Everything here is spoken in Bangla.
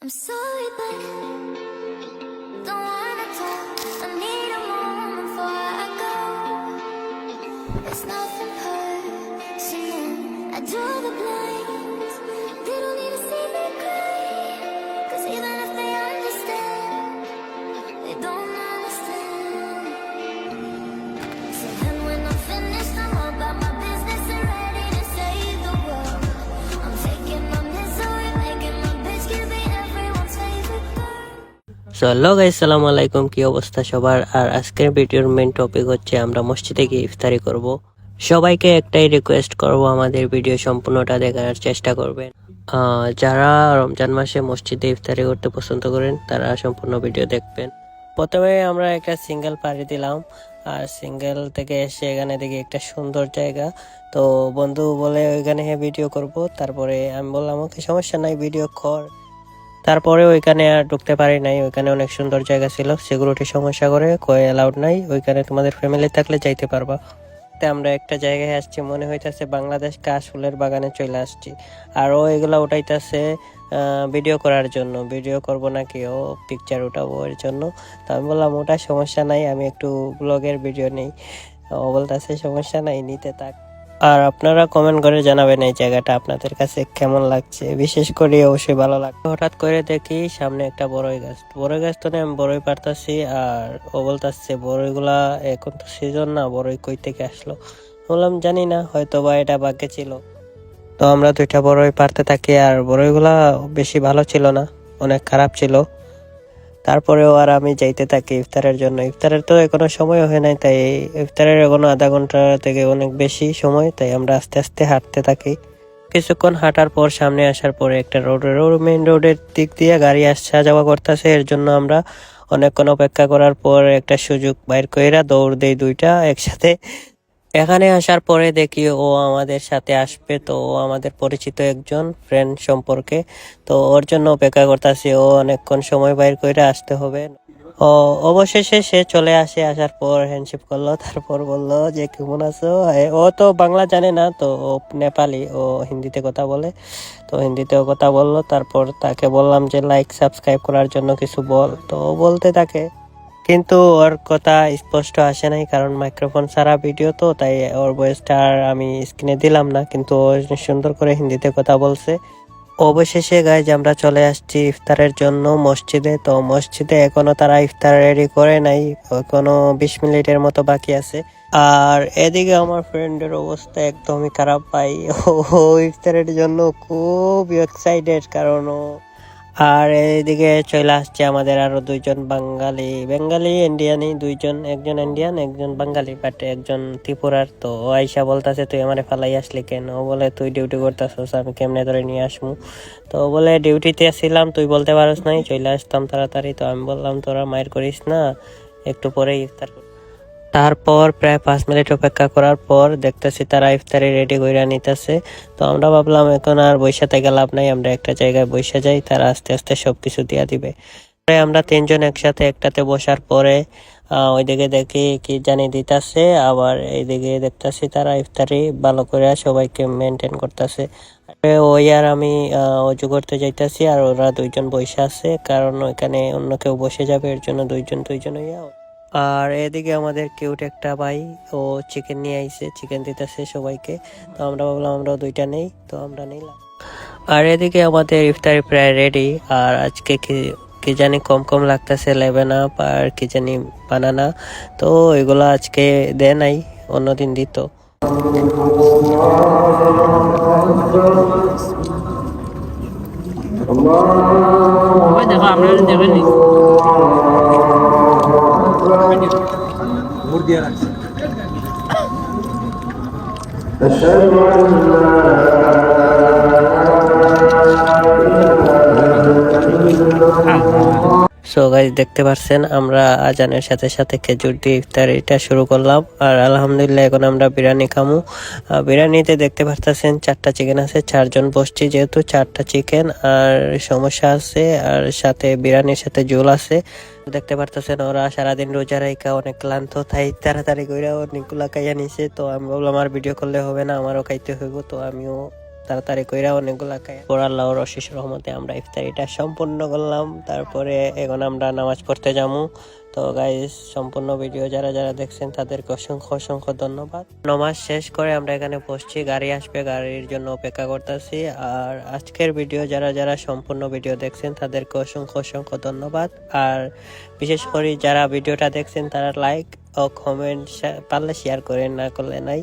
I'm sorry, but don't wanna talk. I need a moment before I go. It's nothing personal. I draw the blinds. So hello guys সালাম আলাইকুম কি অবস্থা সবার? আর আজকের ভিডিওর মেন টপিক হচ্ছে আমরা মসজিদে গিয়ে ইফতারি করব। সবাইকে একটাই রিকোয়েস্ট করব, আমাদের ভিডিও সম্পূর্ণটা দেখার চেষ্টা করবেন। যারা রমজান মাসে মসজিদে ইফতারি করতে পছন্দ করেন, তারা সম্পূর্ণ ভিডিও দেখবেন। প্রথমে আমরা একটা সিঙ্গেল পাড়ি দিলাম। আর সিঙ্গেল থেকে এসে এখানে দেখি একটা সুন্দর জায়গা। তো বন্ধু বলে ওইখানে ভিডিও করব, তারপরে আমি বললাম, ওকে, সমস্যা নাই, ভিডিও কর। তারপরে ওইখানে আর ঢুকতে পারি নাই। ওইখানে অনেক সুন্দর জায়গা ছিল। সিকিউরিটি সমস্যা করে কয়ে অ্যালাউড নাই। ওইখানে তোমাদের ফ্যামিলি থাকলে যাইতে পারবা। তে আমরা একটা জায়গায় আসছি, মনে হইতাছে বাংলাদেশ কাশফুলের বাগানে চলে আসছি। আর ও এগুলা উঠাইতেছে ভিডিও করার জন্য। ভিডিও করব নাকি ও পিকচার উঠাবো এর জন্য। তো আমি বললাম, ওটা সমস্যা নাই, আমি একটু ব্লগের ভিডিও নেই। ও বলতেছে, সমস্যা নাই, নিতে থাক। আর আপনারা কমেন্ট করে জানাবেন এই জায়গাটা আপনাদের কাছে কেমন লাগছে। বিশেষ করে অবশ্যই ভালো লাগবে হঠাৎ করে দেখি সামনে একটা বড়ই গাছ। বড়ই গাছ তো আমি বড়ই পারতাছি আর ও বলতাছে বড়ইগুলা এখন তো সিজন না, বড়ই কই থেকে আসলো? বললাম, জানি না হয়তো বা এটা বাগে ছিল। তো আমরা দুইটা বড়ই পারতে থাকি আর বড়ইগুলা বেশি ভালো ছিল না, অনেক খারাপ ছিল। তারপরেও আর আমি যাইতে থাকি ইফতারের জন্য। ইফতারের তো এখনও সময় হয় নাই, তাই ইফতারের এখনও আধা ঘণ্টা থেকে অনেক বেশি সময়, তাই আমরা আস্তে আস্তে হাঁটতে থাকি। কিছুক্ষণ হাঁটার পর সামনে আসার পরে একটা রোড রোড মেইন রোডের দিক দিয়ে গাড়ি আসা যাওয়া করতেছে। এর জন্য আমরা অনেকক্ষণ অপেক্ষা করার পর একটা সুযোগ বাইর কইরা দৌড় দেই দুইটা একসাথে। এখানে আসার পরে দেখি ও আমাদের সাথে আসবে, তো ও আমাদের পরিচিত একজন ফ্রেন্ড সম্পর্কে। তো ওর জন্য অপেক্ষা করতেছি, ও অনেকক্ষণ সময় বাইর করে আসতে হবে। ও অবশেষে সে চলে আসে, আসার পর হ্যান্ডশিপ করল, তারপর বলল যে, কেমন আছো? ও তো বাংলা জানে না, তো ও নেপালি, ও হিন্দিতে কথা বলে। তো হিন্দিতেও কথা বলল, তারপর তাকে বললাম যে লাইক সাবস্ক্রাইব করার জন্য কিছু বল। তো ও বলতে থাকে কিন্তু ওর কথা স্পষ্ট আসে নাই, কারণ মাইক্রোফোন ছাড়া ভিডিও তো, তাই ওর ভয়েসটা আর আমি স্ক্রিনে দিলাম না, কিন্তু ও সুন্দর করে হিন্দিতে কথা বলছে। অবশেষে গাইজ আমরা চলে আসছি ইফতারের জন্য মসজিদে। তো মসজিদে এখনও তারা ইফতার রেডি করে নাই, এখনও বিশ মিনিটের মতো বাকি আছে। আর এদিকে আমার ফ্রেন্ডের অবস্থা একদমই খারাপ পাই ও ইফতারের জন্য খুব এক্সাইটেড কারণ ও আর এইদিকে চলে আসছে আমাদের আরও দুইজন বাঙালি। বেঙ্গালি ইন্ডিয়ানি দুইজন, একজন ইন্ডিয়ান একজন বাঙালি। বাট একজন ত্রিপুরার। তো ও আইসা বলতাছে, তুই আমারে ফালাই আসলি কেন? ও বলে, তুই ডিউটি করতেছস, আমি কেমনে ধরে নিয়ে আসমু? তো ও বলে ডিউটিতে ছিলাম, তুই বলতে পারস নাই চলে আসতাম তাড়াতাড়ি। তো আমি বললাম, তোরা মায়ের করিস না, একটু পরেই ইফতার তারপর প্রায় পাঁচ মিনিট অপেক্ষা করার পর দেখতেছি তারা ইফতারি রেডি কইরা নিতেছে। তো আমরা ভাবলাম, এখন আর বৈশা থেকে লাভ নাই, আমরা একটা জায়গায় বৈশা যাই, তারা আস্তে আস্তে সবকিছু দিয়া দিবে। আমরা তিনজন একসাথে একটাতে বসার পরে ওইদিকে দেখি কি জানি দিতাছে, আবার এইদিকে দেখতাছি তারা ইফতারি ভালো করে সবাইকে মেনটেন করতেছে। ওই আর আমি অজু করতে যাইতাছি, আর ওরা দুইজন বসে আছে, কারণ ওইখানে অন্য কেউ বসে যাবে, এর জন্য দুইজন দুইজন হইয়া আর এদিকে আমাদের কিউট একটা ভাই, ও চিকেন নিয়ে আইছে চিকেন দিতেছে সবাইকে। তো আমরা ভাবলাম আমরাও দুইটা নেই, তো আমরা নিলাম। আর এদিকে আমাদের ইফতারি প্রায় রেডি আর আজকে কি জানি কম কম লাগতেছে লেবেন আর কি জানি বানানা। তো এগুলো আজকে দেয় নাই অন্যদিন দিত। আপনারা দেখেননি সো গাইজ দেখতে পাচ্ছেন আমরা আজানের সাথে সাথে খেজুর দিয়ে ইফতারিটা শুরু করলাম। আর আলহামদুলিল্লাহ, এখন আমরা বিরিয়ানি খামু। বিরিয়ানিতে দেখতে পারতেছেন, চারটা চিকেন আছে, চারজন বসছি যেহেতু চারটা চিকেন আর সমস্যা আছে, আর সাথে বিরিয়ানির সাথে ঝোল আছে। দেখতে পারতেছেন, ওরা সারাদিন রোজা রাইকা অনেক ক্লান্ত, তাই তাড়াতাড়ি করে অনেকগুলা খাইয়া নিছে। তো আমি বললাম আমার ভিডিও করলে হবে না, আমারও খাইতে হইব, তো আমিও তাড়াতাড়ি কইরা অনেকগুলা খাই পর আল্লাহর অশেষ রহমতে আমরা ইফতারিটা সম্পূর্ণ করলাম। তারপরে এখন আমরা নামাজ পড়তে যাব তো গাইস সম্পূর্ণ ভিডিও যারা যারা দেখছেন, তাদেরকে অসংখ্য অসংখ্য ধন্যবাদ। নমাজ শেষ করে আমরা এখানে বসছি। গাড়ি আসবে, গাড়ির জন্য অপেক্ষা করতেছি। আর আজকের ভিডিও যারা যারা সম্পূর্ণ ভিডিও দেখছেন, তাদেরকে অসংখ্য অসংখ্য ধন্যবাদ। আর বিশেষ করে যারা ভিডিওটা দেখছেন, তারা লাইক ও কমেন্ট পারলে শেয়ার করেন, না করলে নাই।